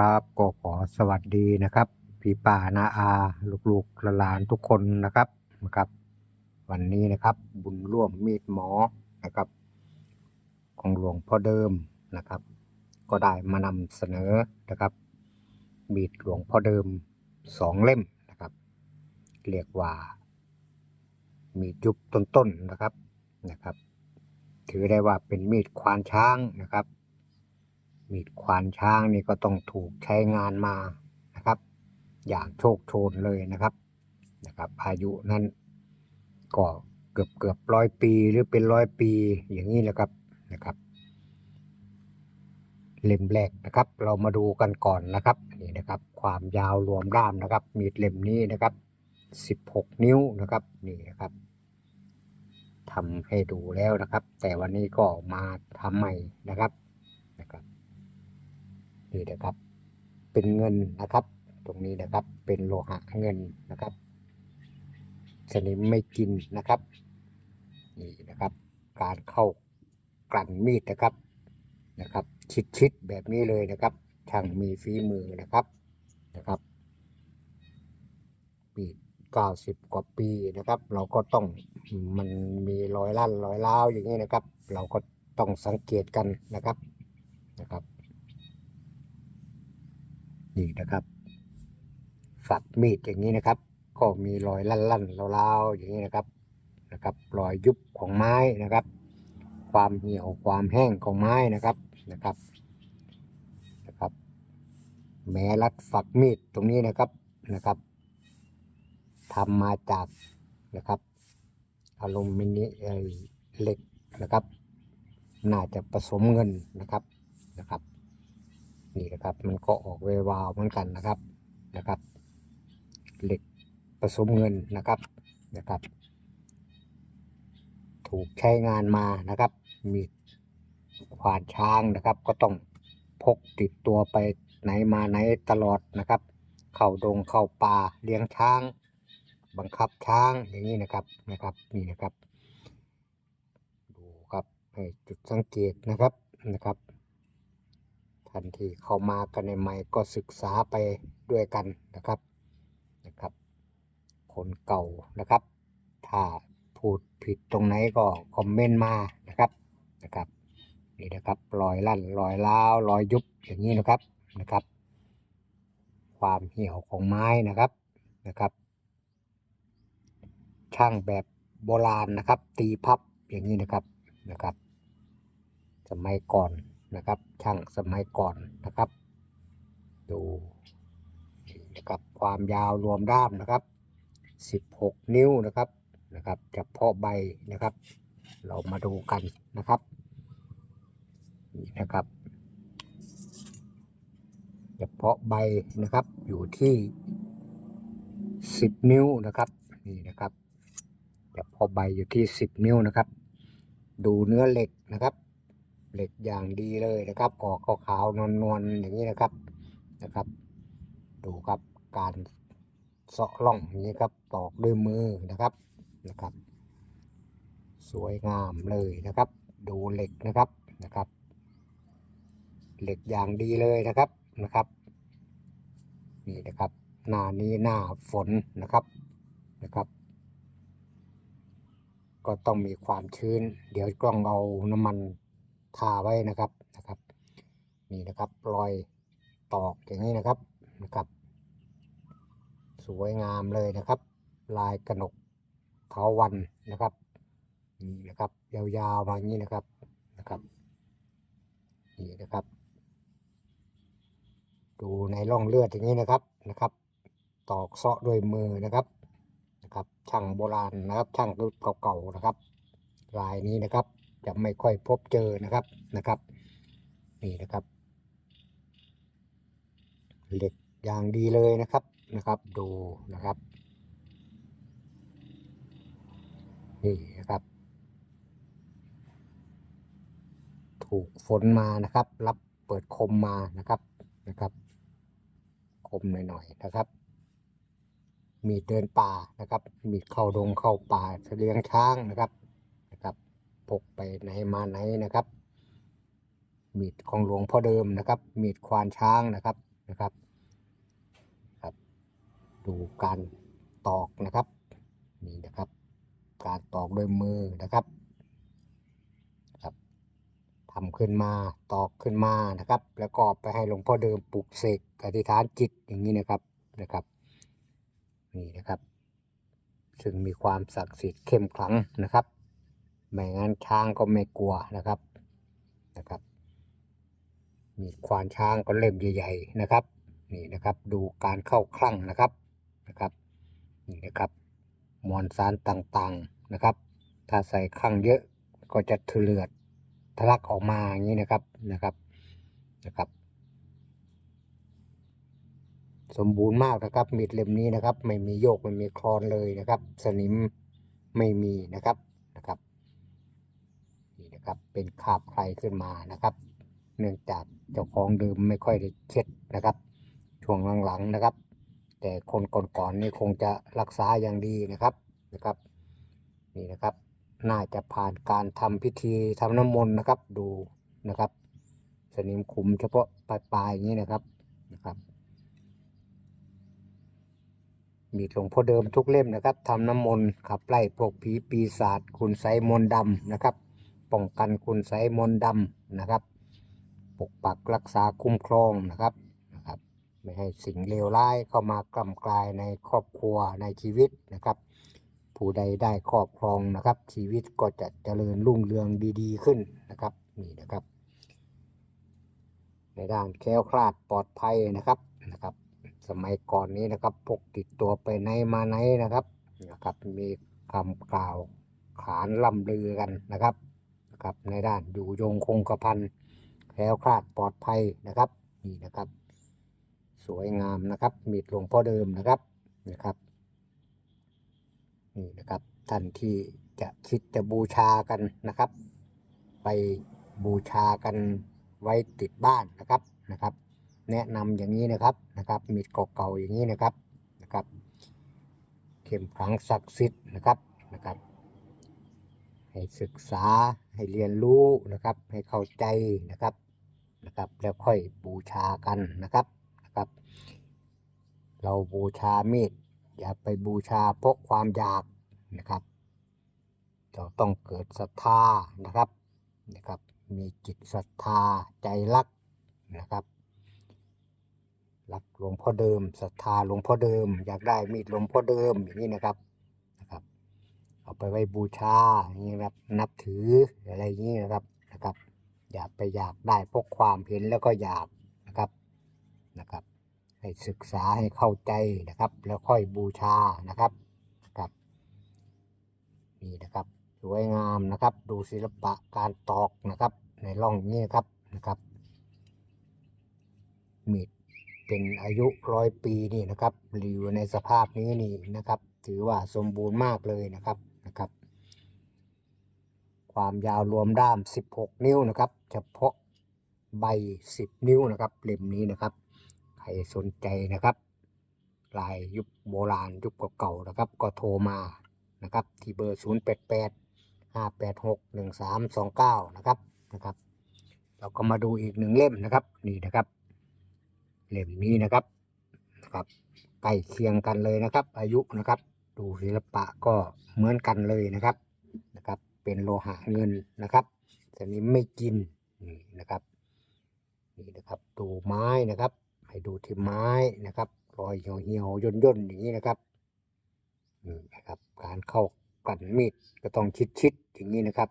ครับ ก็ขอสวัสดีนะครับ พี่ป่านาอา ลูกๆหลานทุกคนนะครับนะครับ วันนี้นะครับ บุญร่วมมีดหมอนะครับ ของหลวงพ่อเดิมนะครับ ก็ได้มานำเสนอนะครับ มีดหลวงพ่อเดิมสองเล่มนะครับ เรียกว่า มีดยุบต้นๆนะครับนะครับ ถือได้ว่าเป็นมีดควานช้างนะครับ มีดควานช้างนี่ก็ต้องถูกใช้งานมานะครับ อย่างโชคโชนเลยนะครับนะครับ อายุนั้นก็เกือบเกือบร้อยปีหรือเป็นร้อยปีอย่างนี้แหละครับนะครับเล่มแรกนะครับ เรามาดูกันก่อนนะครับนี่นะครับ ความยาวรวมด้ามนะครับ มีดเล่มนี้นะครับ 16 นิ้วนะครับนี่นะครับทำให้ดูแล้วนะครับ แต่วันนี้ก็มาทำใหม่นะครับนะครับ นี่นะครับ เป็นเงินนะครับ ตรงนี้นะครับเป็นโลหะเงินนะครับสนิมไม่กินนะครับนี่นะครับ การเข้ากลั่นมีดนะครับนะครับ ชิดๆแบบนี้เลยนะครับช่างมีฝีมือนะครับนะครับปี90กว่าปีนะครับ เราก็ต้องมันมีรอยลั่นรอยร้าวอย่างนี้นะครับ เราก็ต้องสังเกตกันนะครับนะครับ นี่นะครับ ฝักมีดอย่างนี้นะครับ ก็มีรอยลั่นๆราวๆอย่างนี้นะครับนะครับ รอยยุบของไม้นะครับ ความเหี่ยวความแห้งของไม้นะครับนะครับนะครับ แม้รัดฝักมีดตรงนี้นะครับนะครับทำมาจากนะครับอลูมิเนียเอ่อเหล็กนะครับ น่าจะผสมเงินนะครับนะครับ นี่นะครับ มันก็ออกเววาวเหมือนกันนะครับนะครับ เหล็กผสมเงินนะครับนะครับ ถูกใช้งานมานะครับ มีควานช้างนะครับ ก็ต้องพกติดตัวไปไหนมาไหนตลอดนะครับ เข้าดงเข้าป่าเลี้ยงช้าง บังคับช้างอย่างนี้นะครับนะครับนี่นะครับ ดูครับให้จุดสังเกตนะครับนะครับ ทันทีเข้ามากันในใหม่ก็ศึกษาไปด้วยกันนะครับนะครับ คนเก่านะครับ ถ้าพูดผิดตรงไหนก็คอมเมนต์มานะครับนะครับนี่นะครับรอยลั่นรอยล้าวรอยยุบอย่างนี้นะครับนะครับ ความเหี่ยวของไม้นะครับนะครับ ช่างแบบโบราณนะครับ ตีพับอย่างนี้นะครับนะครับ สมัยก่อน นะครับ ช่างสมัยก่อนนะครับ ดูนะครับความยาวรวมด้ามนะครับ 16 นิ้วนะครับนะครับเฉพาะใบนะครับ เรามาดูกันนะครับนี่นะครับเฉพาะใบนะครับอยู่ที่ 10 นิ้วนะครับนี่นะครับเฉพาะใบอยู่ที่ 10 นิ้วนะครับ ดูเนื้อเหล็กนะครับ เหล็กอย่างดีเลยนะครับ ออกขาวๆนวลๆอย่างนี้นะครับนะครับ ดูครับการเสาะล่องอย่างนี้ครับตอกด้วยมือนะครับนะครับ สวยงามเลยนะครับ ดูเหล็กนะครับนะครับ เหล็กอย่างดีเลยนะครับนะครับนี่นะครับหน้านี้หน้าฝนนะครับนะครับ ก็ต้องมีความชื้น เดี๋ยวกล้องเอาน้ำมัน ทาไว้นะครับนะครับ นี่นะครับรอยตอกอย่างนี้นะครับนะครับ สวยงามเลยนะครับ ลายกระหนกเทาวันนะครับนี่นะครับ ยาวๆมาอย่างนี้นะครับนะครับนี่นะครับ ดูในร่องเลือดอย่างนี้นะครับนะครับ ตอกเซาะด้วยมือนะครับนะครับ ช่างโบราณนะครับ ช่างรุ่นเก่าๆนะครับ ลายนี้นะครับ จะไม่ค่อยพบเจอนะครับนะครับ นี่นะครับ เหล็กอย่างดีเลยนะครับนะครับ ดูนะครับนี่นะครับ ถูกฝนมานะครับ รับเปิดคมมานะครับนะครับ คมหน่อยๆนะครับ มีเดินป่านะครับ มีเข้าดงเข้าป่าเลี้ยงช้างนะครับ พกไปไหนมาไหนนะครับ มีดของหลวงพ่อเดิมนะครับ มีดควานช้างนะครับนะครับครับ ดูการตอกนะครับนี่นะครับ การตอกด้วยมือนะครับครับทำขึ้นมาตอกขึ้นมานะครับ แล้วก็ไปให้หลวงพ่อเดิมปลุกเสกอธิษฐานจิตอย่างนี้นะครับนะครับนี่นะครับ ซึ่งมีความศักดิ์สิทธิ์เข้มขลังนะครับ ไม่งั้นช้างก็ไม่กลัวนะครับนะครับ มีควานช้างก็เล่มใหญ่ ๆ นะครับ นี่นะครับดูการเข้าคลั่งนะครับนะครับนี่นะครับมวลสารต่างๆนะครับ ถ้าใส่คลั่งเยอะก็จะเถลือดทะลักออกมาอย่างนี้นะครับนะครับนะครับ สมบูรณ์มากนะครับมีดเล่มนี้นะครับ ไม่มีโยกไม่มีคลอนเลยนะครับ สนิมไม่มีนะครับ นะครับ เป็นคาบใครขึ้นมานะครับ เนื่องจากเจ้าของเดิมไม่ค่อยได้เช็ดนะครับ ช่วงหลังๆนะครับ แต่คนก่อนๆนี่คงจะรักษาอย่างดีนะครับนะครับนี่นะครับ น่าจะผ่านการทำพิธีทำน้ำมนต์นะครับดูนะครับ สนิมขุมเฉพาะปลายๆอย่างนี้นะครับนะครับมีหลวงพ่อเดิมทุกเล่มนะครับทำน้ำมนต์ขับไล่พวกผีปีศาจคุณไสมนต์ดำนะครับ ป้องกันคุณไสยมนต์ดำนะครับ ปกปักรักษาคุ้มครองนะครับนะครับ ไม่ให้สิ่งเลวร้ายเข้ามากล่ำกลายในครอบครัวในชีวิตนะครับ ผู้ใดได้ครอบครองนะครับ ชีวิตก็จะเจริญรุ่งเรืองดีๆขึ้นนะครับนี่นะครับ ในด้านแคล้วคลาดปลอดภัยนะครับนะครับ สมัยก่อนนี้นะครับพกติดตัวไปไหนมาไหนนะครับนะครับมีคำกล่าวขานล่ำลือกันนะครับ นะครับในด้านอยู่ยงคงกระพันแคล้วคลาดปลอดภัยนะครับนี่นะครับ สวยงามนะครับมีดหลวงพ่อเดิมนะครับนะครับนี่นะครับท่านที่จะคิดจะบูชากันนะครับ ไปบูชากันไว้ติดบ้านนะครับนะครับ แนะนำอย่างนี้นะครับนะครับมีดเก่าๆอย่างนี้นะครับนะครับ เข้มขังศักดิ์สิทธิ์นะครับนะครับ ให้ศึกษาให้เรียนรู้นะครับ ให้เข้าใจนะครับนะครับ แล้วค่อยบูชากันนะครับนะครับ เราบูชามีดอย่าไปบูชาเพราะความอยากนะครับ เราต้องเกิดศรัทธานะครับนะครับ มีจิตศรัทธาใจรักนะครับรักหลวงพ่อเดิมศรัทธาหลวงพ่อเดิม อยากได้มีดหลวงพ่อเดิมอย่างนี้นะครับนะครับ เอาไปไว้บูชาอย่างนี้นะครับนับถืออะไรอย่างนี้นะครับนะครับ อย่าไปอยากได้พราะความเห็นแล้วก็อยากนะครับนะครับ ให้ศึกษาให้เข้าใจนะครับ แล้วค่อยบูชานะครับนะครับนี่นะครับสวยงามนะครับ ดูศิลปะการตอกนะครับ ในร่องนี้ครับนะครับมีดเป็นอายุร้อยปีนี่นะครับอยู่ในสภาพนี้นี่นะครับ ถือว่าสมบูรณ์มากเลยนะครับ ความยาวรวมด้าม 16 นิ้วนะครับ เฉพาะใบ 10 นิ้วนะครับเล่มนี้นะครับ ใครสนใจนะครับลายยุคโบราณยุคเก่าๆนะครับ ก็โทรมานะครับ ที่เบอร์ 088 586 1329 นะครับนะครับ เราก็มาดูอีกหนึ่งเล่มนะครับนี่นะครับเล่มนี้นะครับนะครับใกล้เคียงกันเลยนะครับ อายุนะครับ ดูศิลปะก็เหมือนกันเลยนะครับนะครับ เป็นโลหะเงินนะครับแต่นี้ไม่กินนี่นะครับนี่นะครับดูไม้นะครับ ให้ดูที่ไม้นะครับรอยเหี่ยวเหี่ยวย่นย่นๆอย่างนี้นะครับนี่นะครับ การเข้ากันมีดก็ต้องชิดชิดๆอย่างนี้นะครับ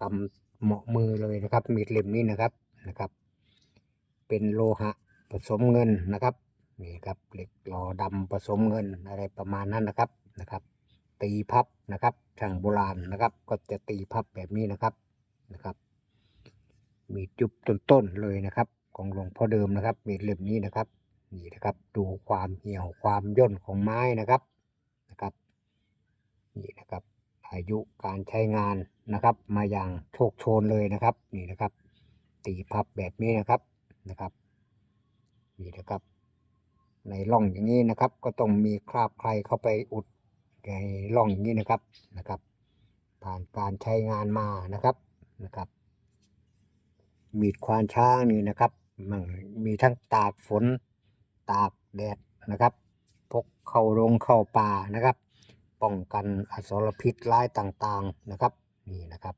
กำเหมาะมือเลยนะครับ มีดเล่มนี้นะครับนะครับ เป็นโลหะผสมเงินนะครับนี่ครับเหล็กหล่อดำผสมเงินอะไรประมาณนั้นนะครับนะครับ ตีพับนะครับช่างโบราณนะครับ ก็จะตีพับแบบนี้นะครับนะครับ มีจุบต้นๆเลยนะครับ ของหลวงพ่อเดิมนะครับมีดเล่มนี้นะครับนี่นะครับดูความเหี่ยวความย่นของไม้นะครับนะครับนี่นะครับ อายุการใช้งานนะครับ มาอย่างโชคโชนเลยนะครับนี่นะครับ ตีพับแบบนี้นะครับนะครับนี่นะครับ ในร่องอย่างนี้นะครับ ก็ต้องมีคราบใครเข้าไปอุดใน ร่องอย่างนี้นะครับนะครับ ผ่านการใช้งานมานะครับนะครับ มีดควานช้างนี่นะครับมันมีทั้งตากฝนตากแดดนะครับพกเข้าโรงเข้าป่านะครับ ป้องกันอสรพิษร้ายต่างๆนะครับนี่นะครับ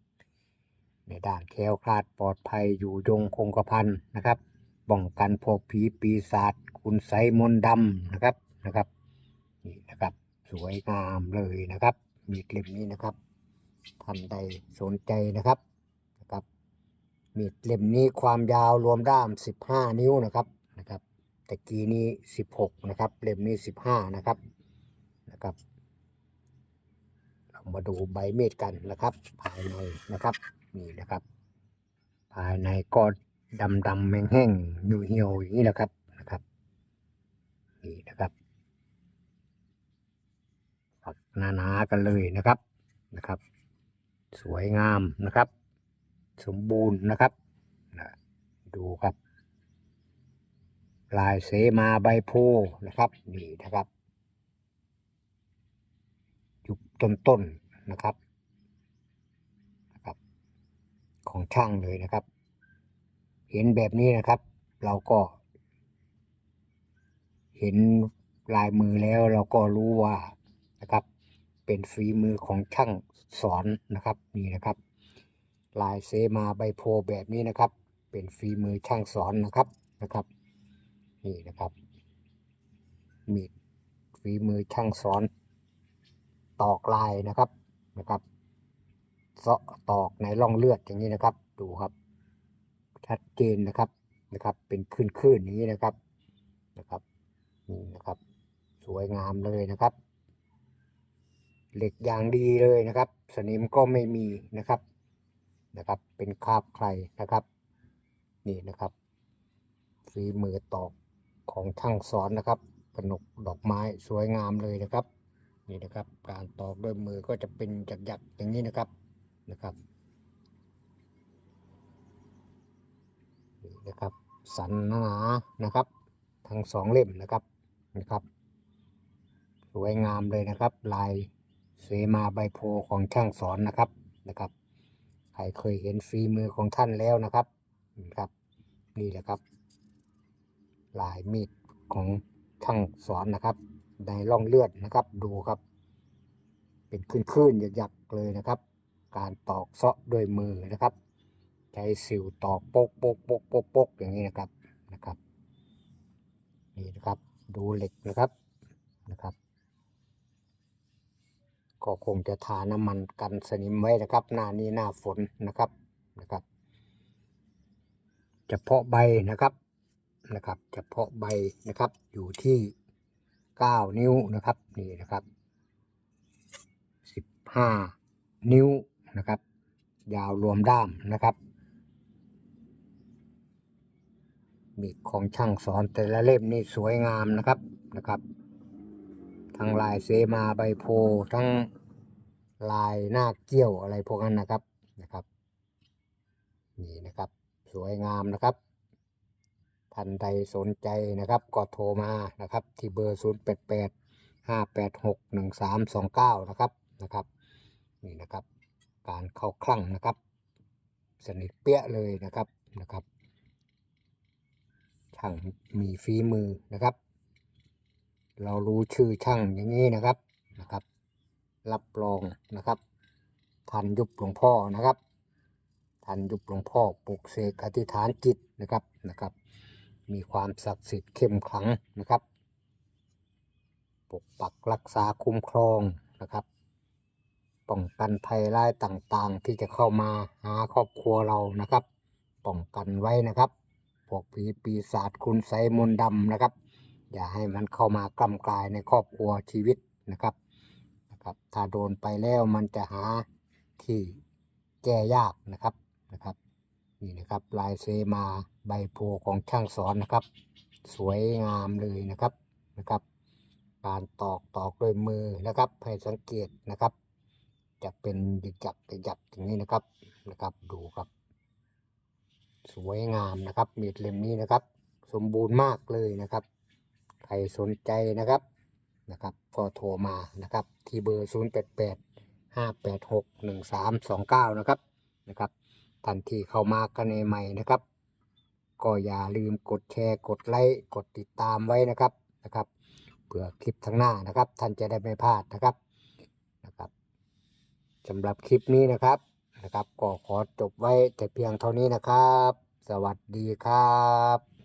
ในด้านแคล้วคลาดปลอดภัยอยู่ยงคงกระพันนะครับป้องกันพวกผีปีศาจคุณไสมนดำนะครับนะครับ สวยงามเลยนะครับ มีดเล่มนี้นะครับท่านใดสนใจนะครับนะครับ มีดเล่มนี้ความยาวรวมด้าม 15 นิ้วนะครับนะครับตะกี้นี้ 16 นะครับ เล่มนี้ 15 นะครับนะครับ เรามาดูใบเมีดกันนะครับ ภายในนะครับนี่นะครับ ภายในก็ดำดำแห้งๆอยู่เหี่ยวอย่างนี้แหละครับนะครับนี่นะครับ ฝักหนาๆกันเลยนะครับนะครับ สวยงามนะครับ สมบูรณ์นะครับนะดูครับ ลายเสมาใบโพนะครับนี่นะครับยุคต้นๆนะครับนะครับ ของช่างเลยนะครับ เห็นแบบนี้นะครับ เราก็ เห็นลายมือแล้วเราก็รู้ว่า นะครับ เป็นฝีมือของช่างสอนนะครับนี่นะครับ ลายเซมาใบโพแบบนี้นะครับ เป็นฝีมือช่างสอนนะครับนะครับ นี่นะครับ มีดฝีมือช่างสอนตอกลายนะครับนะครับเสาะตอกในร่องเลือดอย่างนี้นะครับ ดูครับ ชัดเจนนะครับนะครับ เป็นคลื่นๆอย่างนี้นะครับนะครับนี่นะครับ สวยงามเลยนะครับ เหล็กอย่างดีเลยนะครับ สนิมก็ไม่มีนะครับนะครับ เป็นคราบใครนะครับ นี่นะครับฝีมือตอกของช่างสอนนะครับกนกดอกไม้สวยงามเลยนะครับ นี่นะครับ การตอกด้วยมือก็จะเป็นหยักอย่างนี้นะครับนะครับนี่นะครับ สันหนานะครับ ทั้งสองเล่มนะครับนะครับ สวยงามเลยนะครับ ลาย เสมาใบโพของช่างสอนนะครับนะครับ ใครเคยเห็นฝีมือของท่านแล้วนะครับนะครับ นี่แหละครับ ลายมีดของช่างสอนนะครับในร่องเลือดนะครับ ดูครับ เป็นคลื่นๆหยักๆเลยนะครับ การตอกเซาะด้วยมือนะครับใช้สิวตอกโป๊กโป๊กโป๊กโป๊กโป๊กอย่างนี้นะครับนะครับ นี่นะครับ ดูเหล็กนะครับนะครับ ก็คงจะทาน้ำมันกันสนิมไว้นะครับ หน้านี้หน้าฝนนะครับนะครับเฉพาะใบนะครับนะครับเฉพาะใบนะครับอยู่ที่9นิ้วนะครับนี่นะครับ15นิ้วนะครับ ยาวรวมด้ามนะครับ มีของช่างสอนแต่ละเล่มนี่สวยงามนะครับนะครับ ทั้งลายเสมาใบโพทั้ง ลายหน้าเกี้ยวอะไรพวกนั้นนะครับนะครับ นี่นะครับ สวยงามนะครับท่านใดสนใจนะครับ ก็โทรมานะครับ ที่เบอร์ 0 8 8 5 8 6 1 3 2 9 นะครับนะครับ นี่นะครับ การเข้าคลั่งนะครับ สนิทเปี้ยเลยนะครับนะครับช่างมีฝีมือนะครับ เรารู้ชื่อช่างอย่างนี้นะครับนะครับ รับรองนะครับทันยุบหลวงพ่อนะครับทันยุบหลวงพ่อปลุกเสกอธิษฐานจิตนะครับนะครับ มีความศักดิ์สิทธิ์เข้มขลังนะครับ ปกปักรักษาคุ้มครองนะครับป้องกันภัยร้ายต่างๆ ที่จะเข้ามาหาครอบครัวเรานะครับป้องกันไว้นะครับพวกผีปีศาจคุณไสยมนต์ดำนะครับ อย่าให้มันเข้ามากล้ำกลายในครอบครัวชีวิตนะครับ นะครับ ถ้าโดนไปแล้วมันจะหาที่แก้ยากนะครับนะครับ นี่นะครับลายเซมาใบโพของช่างสอนนะครับ สวยงามเลยนะครับนะครับ การตอกตอกด้วยมือนะครับ ให้สังเกตนะครับ จะเป็นหยักหยักหยักอย่างนี้นะครับนะครับ ดูครับ สวยงามนะครับมีดเล่มนี้นะครับ สมบูรณ์มากเลยนะครับ ใครสนใจนะครับ นะครับ ก็โทรมานะครับ ที่เบอร์ 0 8 8 5 8 6 1 3 2 9 นะครับนะครับทันทีเข้ามากันในใหม่นะครับ ก็อย่าลืมกดแชร์กดไลค์กดติดตามไว้นะครับนะครับเผื่อคลิปทั้างหน้านะครับ ท่านจะได้ไม่พลาดนะครับนะครับสำหรับคลิปนี้นะครับนะครับ ก็ขอจบไว้แต่เพียงเท่านี้นะครับ สวัสดีครับ